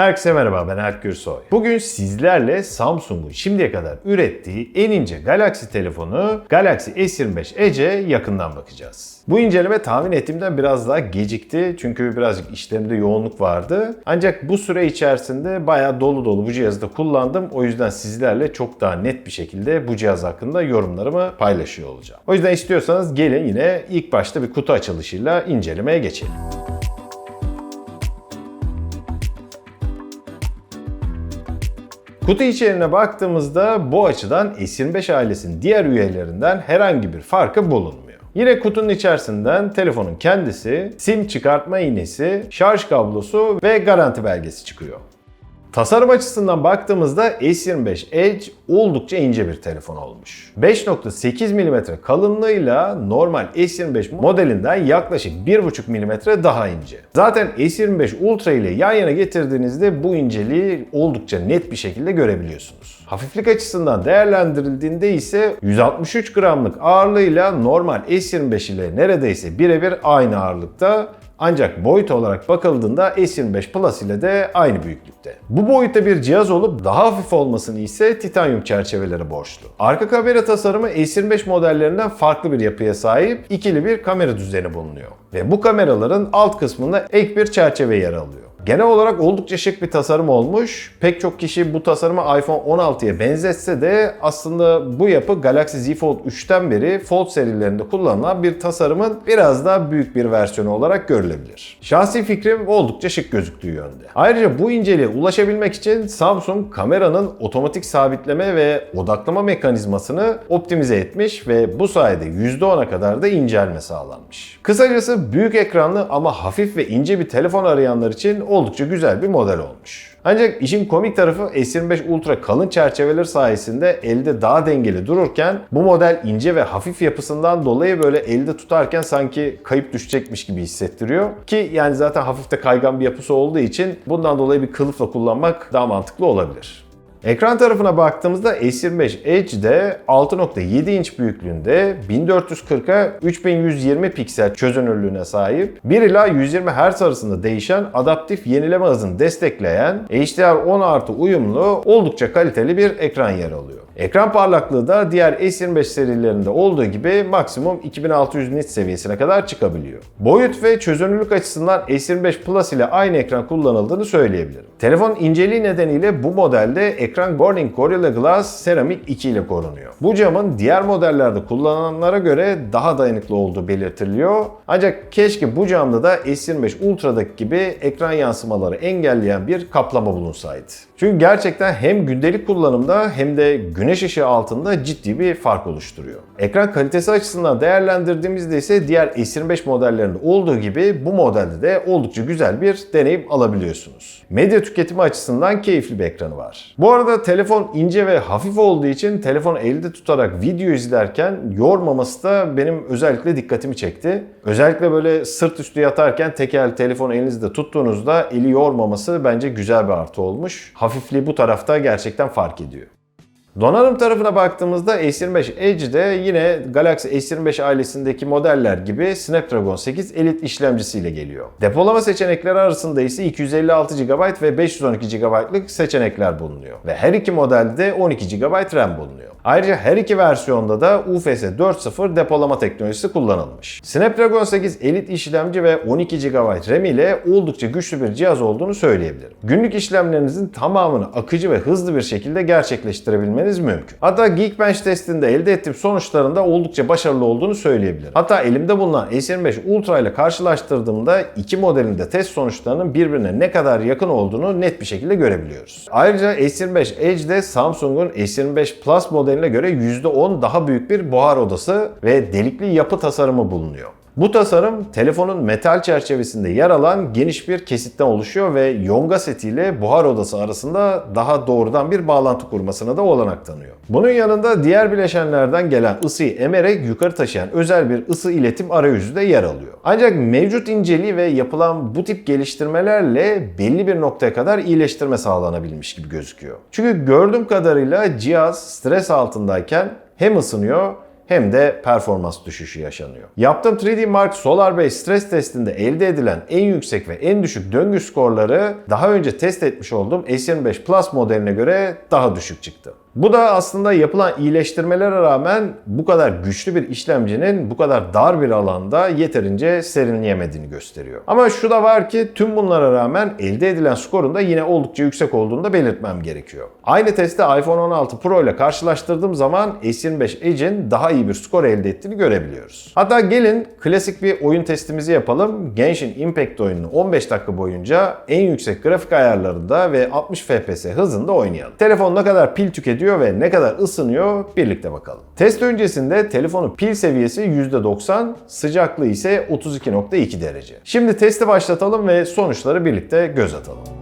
Herkese merhaba ben Erk Gürsoy. Bugün sizlerle Samsung'un şimdiye kadar ürettiği en ince Galaxy telefonu Galaxy S25 Edge'e yakından bakacağız. Bu inceleme tahmin ettiğimden biraz daha gecikti çünkü birazcık işlerimde yoğunluk vardı. Ancak bu süre içerisinde bayağı dolu dolu bu cihazı da kullandım. O yüzden sizlerle çok daha net bir şekilde bu cihaz hakkında yorumlarımı paylaşıyor olacağım. O yüzden istiyorsanız gelin yine ilk başta bir kutu açılışıyla incelemeye geçelim. Kutu içeriğine baktığımızda bu açıdan S25 ailesinin diğer üyelerinden herhangi bir farkı bulunmuyor. Yine kutunun içerisinden telefonun kendisi, sim çıkartma iğnesi, şarj kablosu ve garanti belgesi çıkıyor. Tasarım açısından baktığımızda S25 Edge oldukça ince bir telefon olmuş. 5.8 mm kalınlığıyla normal S25 modelinden yaklaşık 1.5 mm daha ince. Zaten S25 Ultra ile yan yana getirdiğinizde bu inceliği oldukça net bir şekilde görebiliyorsunuz. Hafiflik açısından değerlendirildiğinde ise 163 gramlık ağırlığıyla normal S25 ile neredeyse birebir aynı ağırlıkta ancak boyut olarak bakıldığında S25 Plus ile de aynı büyüklükte. Bu boyutta bir cihaz olup daha hafif olmasını ise titanyum çerçeveleri borçlu. Arka kamera tasarımı S25 modellerinden farklı bir yapıya sahip ikili bir kamera düzeni bulunuyor. Ve bu kameraların alt kısmında ek bir çerçeve yer alıyor. Genel olarak oldukça şık bir tasarım olmuş. Pek çok kişi bu tasarımı iPhone 16'ya benzetse de aslında bu yapı Galaxy Z Fold 3'ten beri Fold serilerinde kullanılan bir tasarımın biraz daha büyük bir versiyonu olarak görülebilir. Şahsi fikrim oldukça şık gözüktüğü yönde. Ayrıca bu inceliğe ulaşabilmek için Samsung kameranın otomatik sabitleme ve odaklama mekanizmasını optimize etmiş ve bu sayede %10'a kadar da incelme sağlanmış. Kısacası büyük ekranlı ama hafif ve ince bir telefon arayanlar için oldukça güzel bir model olmuş. Ancak işin komik tarafı S25 Ultra kalın çerçeveler sayesinde elde daha dengeli dururken bu model ince ve hafif yapısından dolayı böyle elde tutarken sanki kayıp düşecekmiş gibi hissettiriyor. Ki yani zaten hafif de kaygan bir yapısı olduğu için bundan dolayı bir kılıfla kullanmak daha mantıklı olabilir. Ekran tarafına baktığımızda S25 Edge'de 6.7 inç büyüklüğünde 1440'a 3120 piksel çözünürlüğüne sahip 1 ila 120 Hz arasında değişen adaptif yenileme hızını destekleyen HDR10 artı uyumlu oldukça kaliteli bir ekran yer alıyor. Ekran parlaklığı da diğer S25 serilerinde olduğu gibi maksimum 2600 nit seviyesine kadar çıkabiliyor. Boyut ve çözünürlük açısından S25 Plus ile aynı ekran kullanıldığını söyleyebilirim. Telefon inceliği nedeniyle bu modelde ekran Corning Gorilla Glass Ceramic 2 ile korunuyor. Bu camın diğer modellerde kullanılanlara göre daha dayanıklı olduğu belirtiliyor. Ancak keşke bu camda da S25 Ultra'daki gibi ekran yansımaları engelleyen bir kaplama bulunsaydı. Çünkü gerçekten hem gündelik kullanımda hem de güneş ışığı altında ciddi bir fark oluşturuyor. Ekran kalitesi açısından değerlendirdiğimizde ise diğer S25 modellerinde olduğu gibi bu modelde de oldukça güzel bir deneyim alabiliyorsunuz. Medya tüketimi açısından keyifli bir ekranı var. Bu arada telefon ince ve hafif olduğu için telefonu elde tutarak video izlerken yormaması da benim özellikle dikkatimi çekti. Özellikle böyle sırt üstü yatarken tek el telefonu elinizde tuttuğunuzda eli yormaması bence güzel bir artı olmuş. Hafifliği bu tarafta gerçekten fark ediyor. Donanım tarafına baktığımızda S25 Edge'de yine Galaxy S25 ailesindeki modeller gibi Snapdragon 8 Elite işlemcisiyle geliyor. Depolama seçenekleri arasında ise 256 GB ve 512 GB'lık seçenekler bulunuyor. Ve her iki modelde 12 GB RAM bulunuyor. Ayrıca her iki versiyonda da UFS 4.0 depolama teknolojisi kullanılmış. Snapdragon 8 Elite işlemci ve 12 GB RAM ile oldukça güçlü bir cihaz olduğunu söyleyebilirim. Günlük işlemlerinizin tamamını akıcı ve hızlı bir şekilde gerçekleştirebilmeniz mümkün. Hatta Geekbench testinde elde ettiğim sonuçlarında oldukça başarılı olduğunu söyleyebilirim. Hatta elimde bulunan S25 Ultra ile karşılaştırdığımda iki modelin de test sonuçlarının birbirine ne kadar yakın olduğunu net bir şekilde görebiliyoruz. Ayrıca S25 Edge'de Samsung'un S25 Plus modeline göre %10 daha büyük bir buhar odası ve delikli yapı tasarımı bulunuyor. Bu tasarım telefonun metal çerçevesinde yer alan geniş bir kesitten oluşuyor ve yonga setiyle buhar odası arasında daha doğrudan bir bağlantı kurmasına da olanak tanıyor. Bunun yanında diğer bileşenlerden gelen ısıyı emerek yukarı taşıyan özel bir ısı iletim arayüzü de yer alıyor. Ancak mevcut inceliği ve yapılan bu tip geliştirmelerle belli bir noktaya kadar iyileştirme sağlanabilmiş gibi gözüküyor. Çünkü gördüğüm kadarıyla cihaz stres altındayken hem ısınıyor hem de performans düşüşü yaşanıyor. Yaptığım 3D Mark Solar Base stres testinde elde edilen en yüksek ve en düşük döngü skorları daha önce test etmiş olduğum S25 Plus modeline göre daha düşük çıktı. Bu da aslında yapılan iyileştirmelere rağmen bu kadar güçlü bir işlemcinin bu kadar dar bir alanda yeterince serinleyemediğini gösteriyor. Ama şu da var ki tüm bunlara rağmen elde edilen skorun da yine oldukça yüksek olduğunu da belirtmem gerekiyor. Aynı testi iPhone 16 Pro ile karşılaştırdığım zaman S25 Edge'in daha iyi bir skor elde ettiğini görebiliyoruz. Hatta gelin klasik bir oyun testimizi yapalım. Genshin Impact oyununu 15 dakika boyunca en yüksek grafik ayarlarında ve 60 FPS hızında oynayalım. Telefon ne kadar pil tüketiyor ve ne kadar ısınıyor birlikte bakalım. Test öncesinde telefonun pil seviyesi %90, sıcaklığı ise 32.2 derece. Şimdi testi başlatalım ve sonuçları birlikte göz atalım.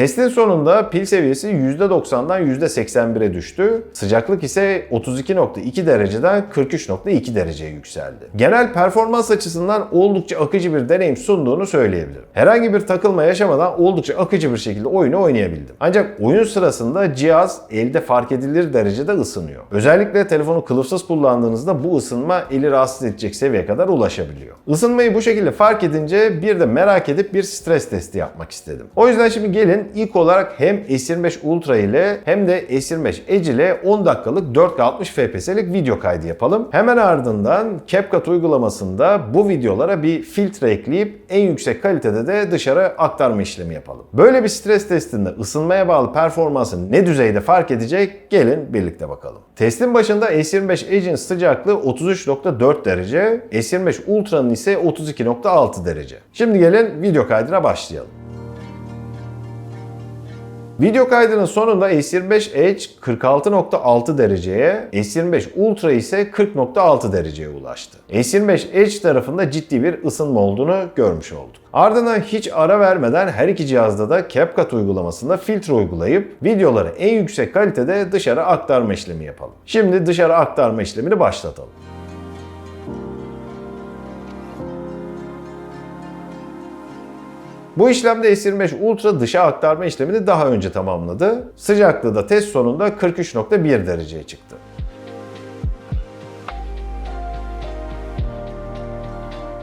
Testin sonunda pil seviyesi %90'dan %81'e düştü. Sıcaklık ise 32.2 dereceden 43.2 dereceye yükseldi. Genel performans açısından oldukça akıcı bir deneyim sunduğunu söyleyebilirim. Herhangi bir takılma yaşamadan oldukça akıcı bir şekilde oyunu oynayabildim. Ancak oyun sırasında cihaz elde fark edilir derecede ısınıyor. Özellikle telefonu kılıfsız kullandığınızda bu ısınma eli rahatsız edecek seviyeye kadar ulaşabiliyor. Isınmayı bu şekilde fark edince bir de merak edip bir stres testi yapmak istedim. O yüzden şimdi gelin ilk olarak hem S25 Ultra ile hem de S25 Edge ile 10 dakikalık 4K 60 FPS'lik video kaydı yapalım. Hemen ardından CapCut uygulamasında bu videolara bir filtre ekleyip en yüksek kalitede de dışarı aktarma işlemi yapalım. Böyle bir stres testinde ısınmaya bağlı performansı ne düzeyde fark edecek gelin birlikte bakalım. Testin başında S25 Edge'in sıcaklığı 33.4 derece, S25 Ultra'nın ise 32.6 derece. Şimdi gelin video kaydına başlayalım. Video kaydının sonunda S25 Edge 46.6 dereceye, S25 Ultra ise 40.6 dereceye ulaştı. S25 Edge tarafında ciddi bir ısınma olduğunu görmüş olduk. Ardından hiç ara vermeden her iki cihazda da CapCut uygulamasında filtre uygulayıp videoları en yüksek kalitede dışarı aktarma işlemi yapalım. Şimdi dışarı aktarma işlemini başlatalım. Bu işlemde S25 Ultra dışa aktarma işlemini daha önce tamamladı. Sıcaklığı da test sonunda 43.1 dereceye çıktı.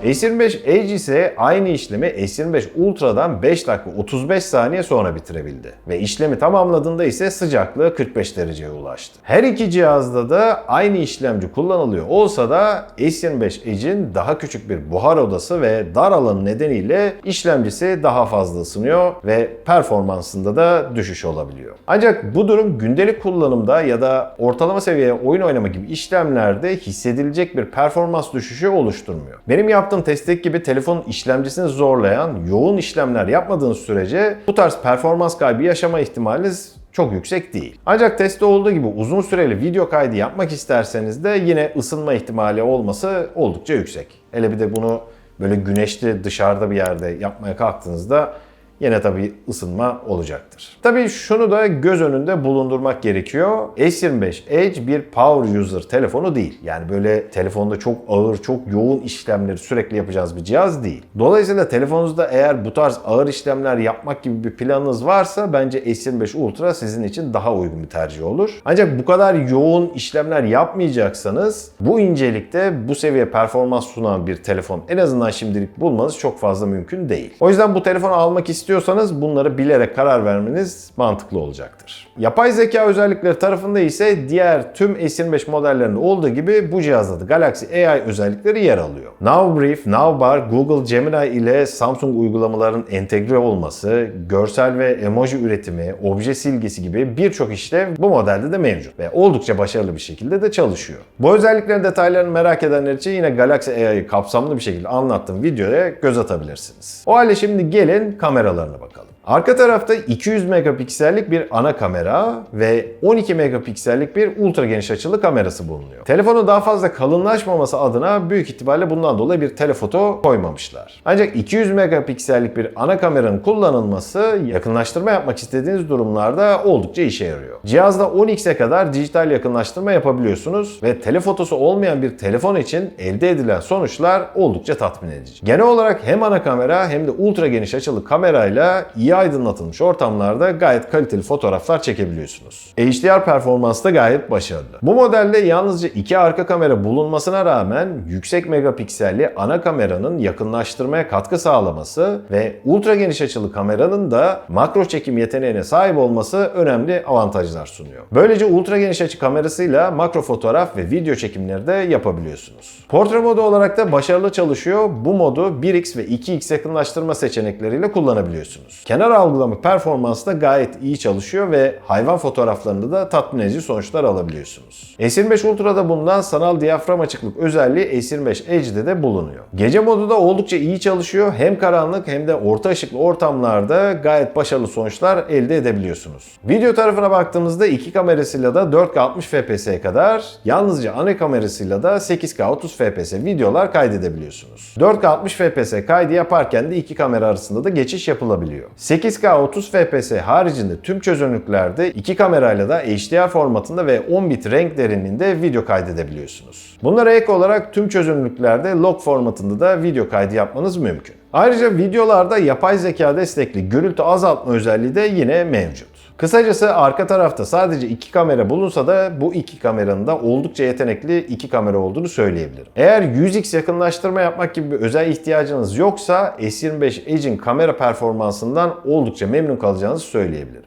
S25 Edge ise aynı işlemi S25 Ultra'dan 5 dakika 35 saniye sonra bitirebildi. Ve işlemi tamamladığında ise sıcaklığı 45 dereceye ulaştı. Her iki cihazda da aynı işlemci kullanılıyor olsa da S25 Edge'in daha küçük bir buhar odası ve dar alanı nedeniyle işlemcisi daha fazla ısınıyor ve performansında da düşüş olabiliyor. Ancak bu durum gündelik kullanımda ya da ortalama seviyeye oyun oynama gibi işlemlerde hissedilecek bir performans düşüşü oluşturmuyor. Benim yaptığım yaptığım testteki gibi telefonun işlemcisini zorlayan yoğun işlemler yapmadığınız sürece bu tarz performans kaybı yaşama ihtimaliniz çok yüksek değil. Ancak testte olduğu gibi uzun süreli video kaydı yapmak isterseniz de yine ısınma ihtimali olması oldukça yüksek. Hele bir de bunu böyle güneşli dışarıda bir yerde yapmaya kalktığınızda yine tabii ısınma olacaktır. Tabii şunu da göz önünde bulundurmak gerekiyor. S25 Edge bir power user telefonu değil. Yani böyle telefonda çok ağır, çok yoğun işlemleri sürekli yapacağız bir cihaz değil. Dolayısıyla telefonunuzda eğer bu tarz ağır işlemler yapmak gibi bir planınız varsa bence S25 Ultra sizin için daha uygun bir tercih olur. Ancak bu kadar yoğun işlemler yapmayacaksanız bu incelikte bu seviye performans sunan bir telefon en azından şimdilik bulmanız çok fazla mümkün değil. O yüzden bu telefonu almak istiyorsanız istiyorsanız bunları bilerek karar vermeniz mantıklı olacaktır. Yapay zeka özellikleri tarafında ise diğer tüm S25 modellerinde olduğu gibi bu cihazda da Galaxy AI özellikleri yer alıyor. Nowbrief, Nowbar, Google Gemini ile Samsung uygulamaların entegre olması, görsel ve emoji üretimi, obje silgisi gibi birçok işlev bu modelde de mevcut ve oldukça başarılı bir şekilde de çalışıyor. Bu özelliklerin detaylarını merak edenler için yine Galaxy AI'yı kapsamlı bir şekilde anlattığım videoya göz atabilirsiniz. O halde şimdi gelin kameralara kameralarına bakalım. Arka tarafta 200 megapiksellik bir ana kamera ve 12 megapiksellik bir ultra geniş açılı kamerası bulunuyor. Telefonun daha fazla kalınlaşmaması adına büyük ihtimalle bundan dolayı bir telefoto koymamışlar. Ancak 200 megapiksellik bir ana kameranın kullanılması yakınlaştırma yapmak istediğiniz durumlarda oldukça işe yarıyor. Cihazda 10x'e kadar dijital yakınlaştırma yapabiliyorsunuz ve telefotosu olmayan bir telefon için elde edilen sonuçlar oldukça tatmin edici. Genel olarak hem ana kamera hem de ultra geniş açılı kamerayla iyi aydınlatılmış ortamlarda gayet kaliteli fotoğraflar çekebiliyorsunuz. HDR performansı da gayet başarılı. Bu modelde yalnızca iki arka kamera bulunmasına rağmen yüksek megapikselli ana kameranın yakınlaştırmaya katkı sağlaması ve ultra geniş açılı kameranın da makro çekim yeteneğine sahip olması önemli avantajlar sunuyor. Böylece ultra geniş açı kamerasıyla makro fotoğraf ve video çekimleri de yapabiliyorsunuz. Portre modu olarak da başarılı çalışıyor. Bu modu 1x ve 2x yakınlaştırma seçenekleriyle kullanabiliyorsunuz. Kenar algılama performansı da gayet iyi çalışıyor ve hayvan fotoğraflarında da tatmin edici sonuçlar alabiliyorsunuz. S25 Ultra'da bulunan sanal diyafram açıklık özelliği S25 Edge'de de bulunuyor. Gece modu da oldukça iyi çalışıyor. Hem karanlık hem de orta ışıklı ortamlarda gayet başarılı sonuçlar elde edebiliyorsunuz. Video tarafına baktığımızda iki kamerasıyla da 4K 60 FPS'ye kadar, yalnızca ana kamerasıyla da 8K 30 FPS videolar kaydedebiliyorsunuz. 4K 60 FPS kaydı yaparken de iki kamera arasında da geçiş yapılabiliyor. 8K 30 FPS haricinde tüm çözünürlüklerde iki kamerayla da HDR formatında ve 10 bit renk derinliğinde video kaydedebiliyorsunuz. Bunlara ek olarak tüm çözünürlüklerde log formatında da video kaydı yapmanız mümkün. Ayrıca videolarda yapay zeka destekli gürültü azaltma özelliği de yine mevcut. Kısacası arka tarafta sadece iki kamera bulunsa da bu iki kameranın da oldukça yetenekli iki kamera olduğunu söyleyebilirim. Eğer 100x yakınlaştırma yapmak gibi bir özel ihtiyacınız yoksa S25 Edge'in kamera performansından oldukça memnun kalacağınızı söyleyebilirim.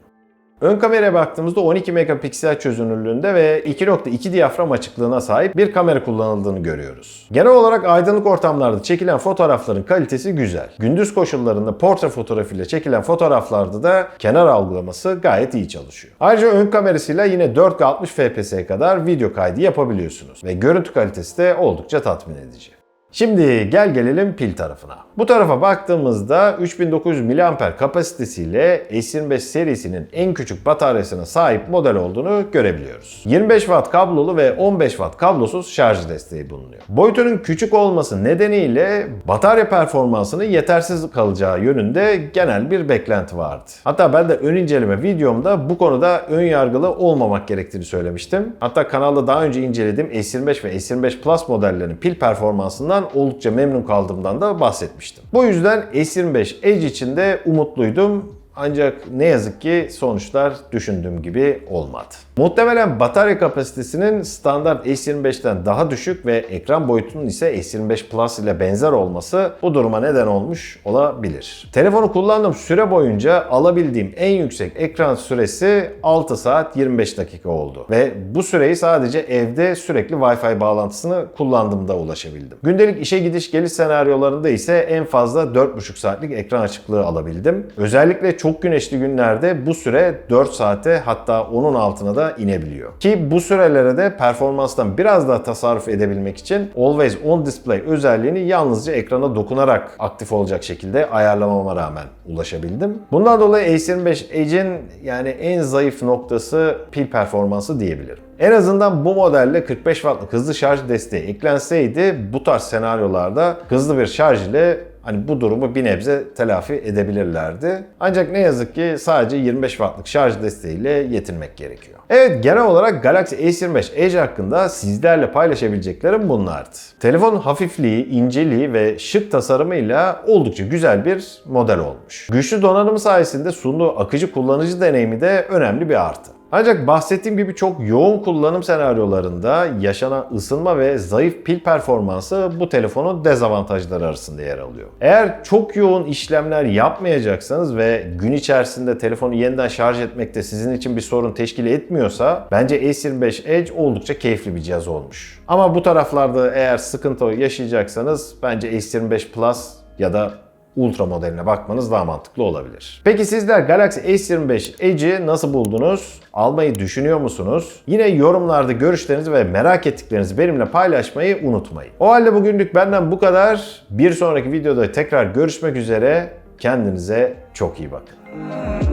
Ön kameraya baktığımızda 12 megapiksel çözünürlüğünde ve 2.2 diyafram açıklığına sahip bir kamera kullanıldığını görüyoruz. Genel olarak aydınlık ortamlarda çekilen fotoğrafların kalitesi güzel. Gündüz koşullarında portre fotoğrafıyla çekilen fotoğraflarda da kenar algılaması gayet iyi çalışıyor. Ayrıca ön kamerasıyla yine 4K 60 FPS'ye kadar video kaydı yapabiliyorsunuz ve görüntü kalitesi de oldukça tatmin edici. Şimdi gel gelelim pil tarafına. Bu tarafa baktığımızda 3900 mAh kapasitesiyle S25 serisinin en küçük bataryasına sahip model olduğunu görebiliyoruz. 25 Watt kablolu ve 15 Watt kablosuz şarj desteği bulunuyor. Boyutunun küçük olması nedeniyle batarya performansının yetersiz kalacağı yönünde genel bir beklenti vardı. Hatta ben de ön inceleme videomda bu konuda ön yargılı olmamak gerektiğini söylemiştim. Hatta kanalda daha önce incelediğim S25 ve S25 Plus modellerinin pil performansından oldukça memnun kaldığımdan da bahsetmiştim. Bu yüzden S25 Edge için de umutluydum. Ancak ne yazık ki sonuçlar düşündüğüm gibi olmadı. Muhtemelen batarya kapasitesinin standart S25'ten daha düşük ve ekran boyutunun ise S25 Plus ile benzer olması bu duruma neden olmuş olabilir. Telefonu kullandığım süre boyunca alabildiğim en yüksek ekran süresi 6 saat 25 dakika oldu. Ve bu süreyi sadece evde sürekli Wi-Fi bağlantısını kullandığımda ulaşabildim. Gündelik işe gidiş geliş senaryolarında ise en fazla 4,5 saatlik ekran açıklığı alabildim. Özellikle çok güneşli günlerde bu süre 4 saate hatta onun altına da inebiliyor. Ki bu sürelere de performanstan biraz daha tasarruf edebilmek için Always On Display özelliğini yalnızca ekrana dokunarak aktif olacak şekilde ayarlamama rağmen ulaşabildim. Bundan dolayı S25 Edge'in yani en zayıf noktası pil performansı diyebilirim. En azından bu modelle 45 wattlık hızlı şarj desteği eklenseydi bu tarz senaryolarda hızlı bir şarj ile hani bu durumu bir nebze telafi edebilirlerdi. Ancak ne yazık ki sadece 25 wattlık şarj desteğiyle yetinmek gerekiyor. Evet genel olarak Galaxy S25 Edge hakkında sizlerle paylaşabileceklerim bunlardı. Telefonun hafifliği, inceliği ve şık tasarımıyla oldukça güzel bir model olmuş. Güçlü donanımı sayesinde sunduğu akıcı kullanıcı deneyimi de önemli bir artı. Ancak bahsettiğim gibi çok yoğun kullanım senaryolarında yaşanan ısınma ve zayıf pil performansı bu telefonun dezavantajları arasında yer alıyor. Eğer çok yoğun işlemler yapmayacaksanız ve gün içerisinde telefonu yeniden şarj etmekte sizin için bir sorun teşkil etmiyorsa bence S25 Edge oldukça keyifli bir cihaz olmuş. Ama bu taraflarda eğer sıkıntı yaşayacaksanız bence S25 Plus ya da Ultra modeline bakmanız daha mantıklı olabilir. Peki sizler Galaxy S25 Edge'i nasıl buldunuz? Almayı düşünüyor musunuz? Yine yorumlarda görüşlerinizi ve merak ettiklerinizi benimle paylaşmayı unutmayın. O halde bugünlük benden bu kadar. Bir sonraki videoda tekrar görüşmek üzere. Kendinize çok iyi bakın.